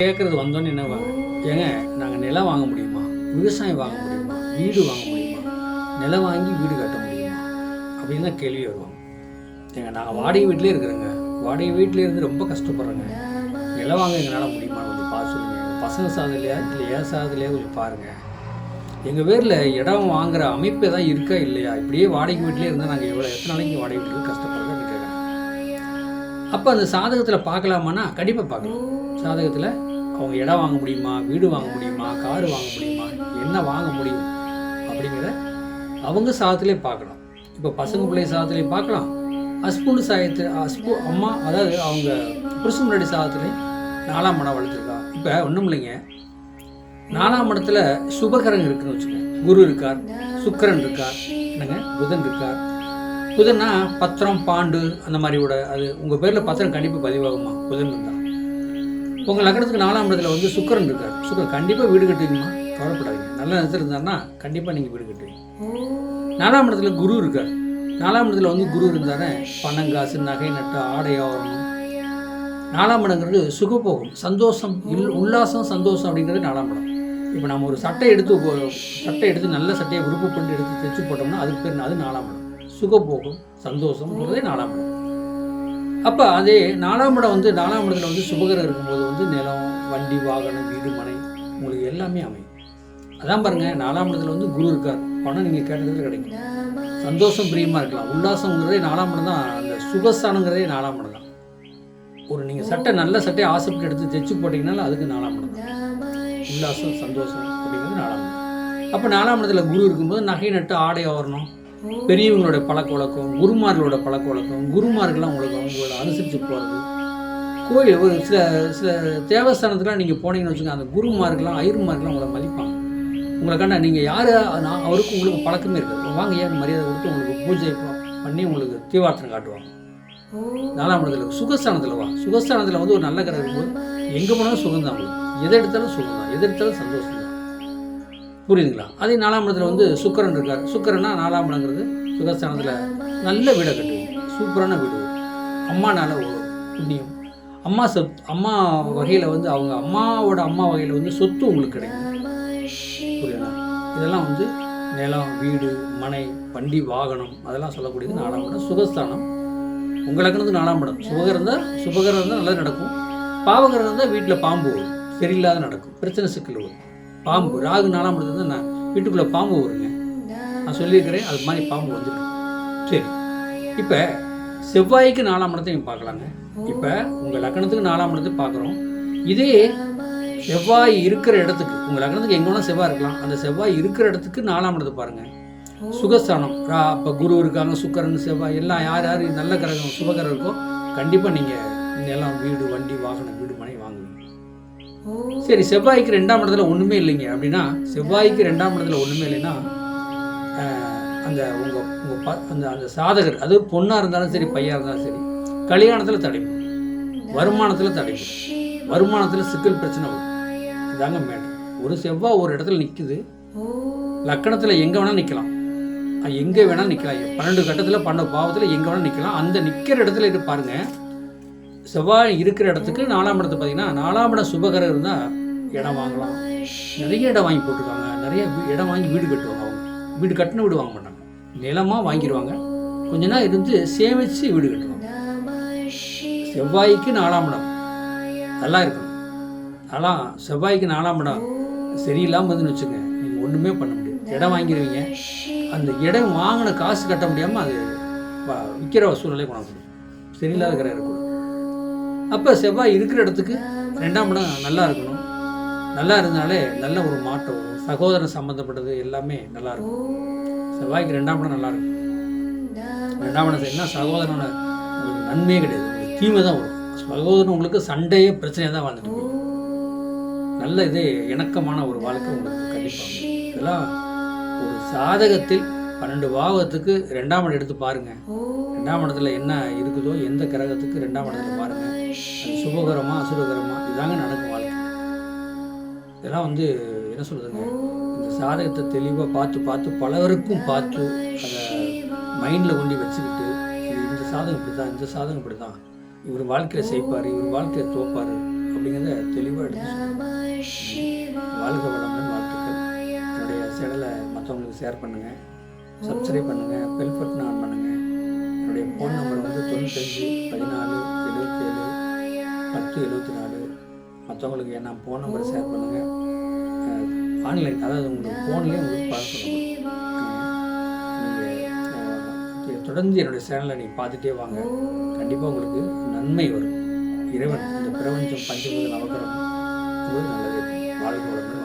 கேட்குறது வந்தோன்னே என்ன ஏங்க நாங்கள் நிலம் வாங்க முடியுமா? விவசாயம் வாங்க முடியுமா? வீடு வாங்க முடியுமா? நிலம் வாங்கி வீடு கட்ட முடியுமா? அப்படின்னு தான் கேள்வி வருவாங்க. ஏங்க நாங்கள் வாடகை வீட்டிலே இருக்கிறோங்க. வாடகை வீட்டிலே இருந்து ரொம்ப கஷ்டப்படுறோங்க. நிலம் வாங்க எங்களால் முடியுமா கொஞ்சம் பார்த்து சொல்லுங்கள் எங்கள் பசங்க சாதலையா இல்லை ஏன் சாதலையா கொஞ்சம் பாருங்கள் எங்கள் பேரில் இடம் வாங்குற அமைப்பு தான் இருக்கா இல்லையா? இப்படியே வாடகை வீட்டிலே இருந்தால் நாங்கள் எவ்வளோ எத்தனை நாளைக்கு வாடகை வீட்டுக்கு கஷ்டப்படுறோம் அப்போ அந்த சாதகத்தில் பார்க்கலாமான்னா கண்டிப்பாக பார்க்கலாம். சாதகத்தில் அவங்க இடம் வாங்க முடியுமா? வீடு வாங்க முடியுமா? கார் வாங்க முடியுமா? என்ன வாங்க முடியும்? அப்படிங்கிறத அவங்க சாதத்திலே பார்க்கலாம். இப்போ பசங்க பிள்ளை சாதத்திலே பார்க்கலாம். ஹஸ்பண்டு சாயத்து ஹஸ்பு அம்மா அதாவது அவங்க புருஷன் முன்னாடி சாதத்துலேயும் நாலாம் மடம் வளர்த்துருக்கா. இப்போ ஒன்றும் இல்லைங்க. நாலாம் இடத்துல சுபகரங்க இருக்குன்னு வச்சுக்கோங்க. குரு இருக்கார் சுக்கிரன் இருக்கார் என்னங்க? புதன் இருக்கார். புதன்னா பத்திரம் பாண்டு அந்த மாதிரி கூட. அது உங்கள் பேரில் பத்திரம் கண்டிப்பாக பதிவாகுமா? புதன் இருந்தால் உங்கள் லக்னத்துக்கு நாலாம் இடத்துல வந்து சுக்கிரன் இருக்கார். சுக்கரன் கண்டிப்பாக வீடு கட்டுவீங்கம்மா. கவலைப்படாதீங்க. நல்ல நேரத்தில் இருந்தாருன்னா கண்டிப்பாக நீங்கள் வீடு கட்டுவீங்க. நாலாம் இடத்துல குரு இருக்கார். நாலாம் இடத்துல வந்து குரு இருந்தாரே பணம் காசு நகை நட்டு ஆடை ஆவரணம் நாலாம் இடங்கிறது சுகபோகம் சந்தோஷம் இல் உல்லாசம் சந்தோஷம் அப்படிங்கிறது நாலாம் இடம். இப்போ நம்ம ஒரு சட்டை எடுத்து சட்டை எடுத்து நல்ல சட்டையை விருப்பப்பட்டு எடுத்து தைச்சு போட்டோம்னா அதுக்கு பேர் அது நாலாம் இடம். சுகபோகம் சந்தோஷம் சொல்கிறதே நாலாம் இடம். அப்போ அதே நாலாம் இடம் வந்து நாலாம் இடத்துல வந்து சுபகரம் இருக்கும்போது வந்து நிலம் வண்டி வாகனம் வீடு மனை உங்களுக்கு எல்லாமே அமையும். அதான் பாருங்க நாலாம் இடத்துல வந்து குரு இருக்கார். பணம் நீங்கள் கேட்டதுல கிடைக்கும். சந்தோஷம் பிரியமாக இருக்கலாம். உல்லாசங்கிறதே நாலாம் இடம் தான். அந்த சுகஸ்தானங்கிறதே நாலாம் இடம் தான். ஒரு நீங்கள் சட்டை நல்ல சட்டையை ஆசைப்பட்டு எடுத்து தைச்சு போட்டிங்கனாலும் அதுக்கு நாலாம் இடம் உல்லாசம் சந்தோஷம் அப்படிங்கிறது நாலாம் இடம். அப்போ நாலாம் இடத்துல குரு இருக்கும்போது நகை நட்டு ஆடை ஆவரணம். பெரியவங்களோட பழக்க வழக்கம் குருமார்களோட பழக்க வழக்கம் குருமார்கள்லாம் உங்களுக்கு அவங்களோட அனுசரித்து போகிறது கோயில் ஒரு சில சில தேவஸ்தானத்துக்குலாம் நீங்கள் போனீங்கன்னு வச்சுக்கோங்க அந்த குருமார்கள்லாம் ஐயர்மார்கள்லாம் உங்களை மதிப்பாங்க. உங்களுக்கான நீங்கள் யார்? நான் அவருக்கும் உங்களுக்கு பழக்கமே இருக்காது. வாங்க ஏன் மரியாதை கொடுத்து உங்களுக்கு பூஜை பண்ணி உங்களுக்கு தீவார்த்தனை காட்டுவாங்க. நாலாம் இடத்துல சுகஸ்தானத்தில் வா. சுகஸ்தானத்தில் வந்து ஒரு நல்ல கதை இருக்கும்போது எங்கே போனாலும் சுகம் தான் உங்களுக்கு. எதை எடுத்தாலும் சுகம் தான் எதை எடுத்தாலும் சந்தோஷம் தான் புரியுதுங்களா? அதே நாலாம் இடத்துல வந்து சுக்கரன் இருக்கார். சுக்கரன்னா நாலாம் இடங்கிறது சுகஸ்தானத்தில் நல்ல வீடை கட்டுவீங்க சூப்பரான வீடு. அம்மா ஒரு புண்ணியம். அம்மா சொத் அம்மா வகையில் வந்து அவங்க அம்மாவோட அம்மா வகையில் வந்து சொத்து உங்களுக்கு கிடைக்கும். புரியுதா? இதெல்லாம் வந்து நிலம் வீடு மனை வண்டி வாகனம் அதெல்லாம் சொல்லக்கூடியது நாலாம் இடம். சுகஸ்தானம். உங்களுக்கு வந்து நாலாம் இடம். சுபகரம் இருந்தால் சுபகரம் இருந்தால் நல்லா நடக்கும். பாவகரம் இருந்தால் வீட்டில் பாம்பு வரும். சரியில்லாத நடக்கும். பிரச்சனை சிக்கல் வரும். பாம்பு ராகு நாலாம் இடத்துல நான் வீட்டுக்குள்ளே பாம்பு வருங்க. நான் சொல்லியிருக்கிறேன் அது மாதிரி பாம்பு வந்துடும். சரி. இப்போ செவ்வாய்க்கு நாலாம் இடத்தையும் பார்க்கலாங்க. இப்போ உங்கள் லக்னத்துக்கு நாலாம் இடத்தை பார்க்குறோம். இதே செவ்வாய் இருக்கிற இடத்துக்கு உங்கள் லக்னத்துக்கு எங்கே வேணால் செவ்வாய் இருக்கலாம். அந்த செவ்வாய் இருக்கிற இடத்துக்கு நாலாம் இடத்தை பாருங்கள் சுகஸ்தானம். ரா இப்போ குரு இருக்காங்க சுக்கரன் செவ்வாய் எல்லாம் யார் யார் நல்ல கிரகம் சுபகிரகம் இருக்கோ கண்டிப்பாக நீங்கள் எல்லாம் வீடு வண்டி வாகனம் வீடு மனை சரி செவ்வாய்க்கு ரெண்டாம் இடத்துல ஒன்றுமே இல்லைங்க. அப்படின்னா செவ்வாய்க்கு ரெண்டாம் இடத்துல ஒன்றுமே இல்லைன்னா அந்த உங்கள் உங்கள் ப அந்த அந்த சாதகர் அது பொண்ணாக இருந்தாலும் சரி பையனாக இருந்தாலும் சரி கல்யாணத்தில் தடைப்படும் வருமானத்தில் தடைப்படும் வருமானத்தில் சிக்கல் பிரச்சனை வரும். இதாங்க மேடம் ஒரு செவ்வாய் ஒரு இடத்துல நிற்குது லக்கணத்தில் எங்கே வேணால் நிற்கலாம் எங்கே வேணாலும் நிற்கலாம் பன்னெண்டு கட்டத்தில் பன்னெண்டு பாவத்தில் எங்கே வேணால் நிற்கலாம் அந்த நிற்கிற இடத்துல இது பாருங்க. செவ்வாய் இருக்கிற இடத்துக்கு நாலாம் இடத்து பார்த்தீங்கன்னா நாலாம் இடம் சுபகரம் இருந்தால் இடம் வாங்கலாம். நிறைய இடம் வாங்கி போட்டிருக்காங்க. நிறைய வீ- இடம் வாங்கி வீடு கட்டுவாங்க அவங்க. வீடு கட்டின வீடு வாங்க மாட்டாங்க. நிலமாக வாங்கிடுவாங்க கொஞ்ச நாள் இருந்து சேமித்து வீடு கட்டுவாங்க. செவ்வாய்க்கு நாலாம் இடம். நல்லா இருக்கணும் அதெல்லாம் செவ்வாய்க்கு நாலாம் இடம் சரியில்லாமல் இருந்துன்னு வச்சுங்க நீங்கள் ஒன்றுமே பண்ண முடியாது. இடம் வாங்கிடுவீங்க அந்த இடம் வாங்கின காசு கட்ட முடியாமல் அது விற்கிற சூழ்நிலை கொண்டாந்து சரியில்லாத கிரகம் இருக்கும் அப்போ செவ்வாய் இருக்கிற இடத்துக்கு ரெண்டாம் இடம் நல்லா இருக்கணும். நல்லா இருந்தாலே நல்ல ஒரு மாற்றம் வரும். சகோதரன் சம்மந்தப்பட்டது எல்லாமே நல்லா இருக்கும். செவ்வாய்க்கு ரெண்டாம் இடம் நல்லா இருக்கும். ரெண்டாம் இடம் என்ன சகோதரனோட உங்களுக்கு நன்மையே கிடையாது. உங்களுக்கு தீமை தான் வரும். சகோதரன் உங்களுக்கு சண்டையே பிரச்சனையாக தான் வாழ்ந்துட்டு நல்ல இது இணக்கமான ஒரு வாழ்க்கை உங்களுக்கு கண்டிப்பாக இதெல்லாம் ஒரு சாதகத்தில் பன்னெண்டு பாவத்துக்கு ரெண்டாம் இடம் எடுத்து பாருங்கள் ரெண்டாம் இடத்துல என்ன இருக்குதோ எந்த கிரகத்துக்கு ரெண்டாம் இடத்துல பாருங்கள் சுபகரமாக சுபகரமா இதாங்க நடக்கும் வாழ்க்கை. இதெல்லாம் வந்து என்ன சொல்கிறதுங்க இந்த சாதகத்தை தெளிவாக பார்த்து பார்த்து பலருக்கும் பார்த்து அதை மைண்டில் கொண்டு வச்சுக்கிட்டு இது இந்த சாதகம் இப்படி தான் இந்த சாதகம் இப்படி தான் இவர் வாழ்க்கையில் செய்ப்பார் இவர் வாழ்க்கையை தோப்பார் அப்படிங்கிறத தெளிவாக எடுத்து வாழ்க வளமுடன் வாழ்த்துக்கள். என்னுடைய சேனலை மற்றவங்களுக்கு ஷேர் பண்ணுங்கள் சப்ஸ்கிரைப் பண்ணுங்கள் பெல் பட்டன் ஆன் பண்ணுங்கள் என்னுடைய ஃபோன் நம்பர் வந்து தொண்ணூத்தஞ்சு பதினாலு பத்து எழுபத்தி நாலு மற்றவங்களுக்கு என்ன ஃபோன் நம்பரை ஷேர் பண்ணுங்கள் ஆன்லைன் அதாவது உங்களுக்கு ஃபோன்லேயே உங்களுக்கு பார்க்கணும் தொடர்ந்து என்னுடைய சேனலை நீங்கள் பார்த்துட்டே வாங்க. கண்டிப்பாக உங்களுக்கு நன்மை வரும். இறைவன் இந்த பிரபஞ்சம் பஞ்சபூத நவகரம் உங்களுக்கு நல்லது. வாழ்க்கை வளர்ந்து